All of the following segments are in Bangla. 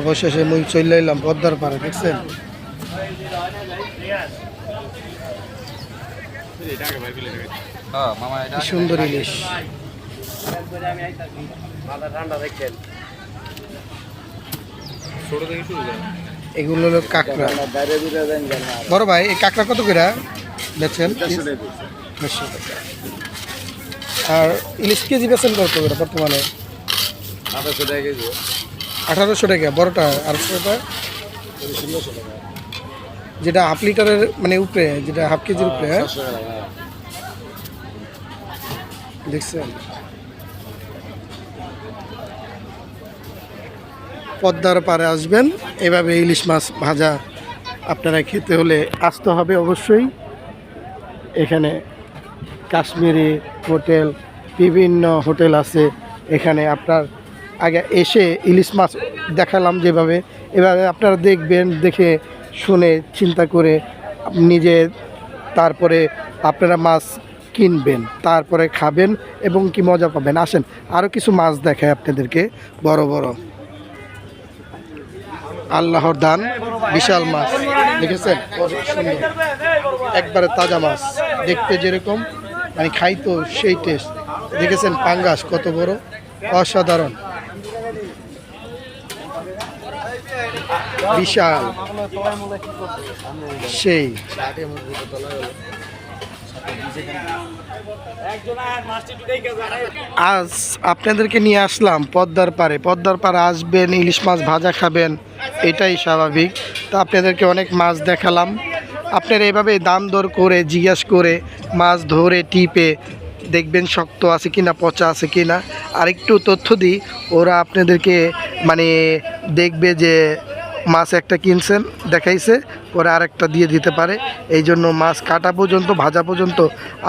অবশেষে মুই চলে এলাম পদ্মার পাড়ে, দেখছেন? সুন্দর ইলিশ। এগুলো হলো কাঁকড়া। বড় ভাই, এই কাঁকড়া কত করে টাকা। আর ইলিশ কেজি বেচেন কত করে বর্তমানে? আঠাশশো টাকা কেজি আঠারোশো টাকা, বড়টা টাকা যেটা হাফ লিটারের মানে উপরে, যেটা হাফ কেজির উপরে হ্যাঁ? দেখছেন? পদ্মার পারে আসবেন। এভাবে ইলিশ মাছ ভাজা আপনারা খেতে হলে আসতে হবে অবশ্যই। এখানে কাশ্মীরি হোটেল, বিভিন্ন হোটেল আছে। এখানে আপনার আগে এসে ইলিশ মাছ দেখালাম যেভাবে। এভাবে আপনারা দেখবেন, দেখে শুনে চিন্তা করে নিজে তারপরে আপনারা মাছ কিনবেন, তারপরে খাবেন এবং কি মজা পাবেন। আসেন আরও কিছু মাছ দেখায় আপনাদেরকে, বড় বড়। আল্লাহর দান, বিশাল মাছ, দেখেছেন? সুন্দর একবারে তাজা মাছ, দেখতে যেরকম মানে খাইতো সেই টেস্ট দেখেছেন? পাঙ্গাস কত বড়, অসাধারণ। বিশাল। সেই। আজ আপনাদেরকে নিয়ে আসলাম পদ্মার পারে পদ্মার পাড়ে আসবেন, ইলিশ মাছ ভাজা খাবেন, এটাই স্বাভাবিক। তো আপনাদেরকে অনেক মাছ দেখালাম। আপনারা এভাবে দাম দর করে, জিজ্ঞাসা করে মাছ ধরে, টিপে দেখবেন শক্ত আছে কিনা, পচা আছে কিনা। আরেকটু তথ্য দিই, ওরা আপনাদেরকে মানে দেখবে যে মাছ একটা কিনছেন দেখাইছে পরে আরেকটা দিয়ে দিতে পারে। এই জন্য মাছ কাটা পর্যন্ত ভাজা পর্যন্ত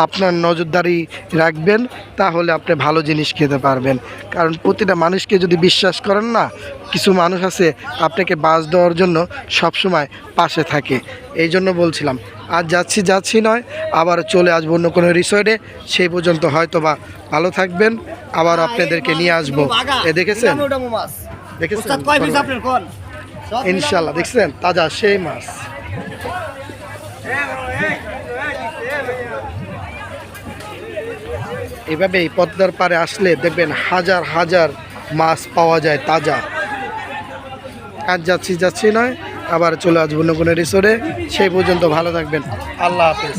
আপনার নজরদারি রাখবেন তাহলে আপনি ভালো জিনিস খেতে পারবেন। কারণ প্রতিটা মানুষকে যদি বিশ্বাস করেন না কিছু মানুষ আছে আপনাকে বাস দেওয়ার জন্য সবসময় পাশে থাকে। এই জন্য বলছিলাম আজ যাচ্ছি যাচ্ছি নয় আবার চলে আসব অন্য কোনো রিসর্টে সেই পর্যন্ত হয়তো বা ভালো থাকবেন। আবার আপনাদেরকে নিয়ে আসব। এ দেখেছেন? দেখেছেন? ইনশাল্লাহ দেখছেন? তাজা সেই মাছ। এভাবে এই পদ্মার পারে আসলে দেখবেন হাজার হাজার মাছ পাওয়া যায় তাজা। আজ যাচ্ছি যাচ্ছি নয়, আবার চলে আসব কোনো রিসোর্টে সেই পর্যন্ত ভালো থাকবেন। আল্লাহ হাফেজ।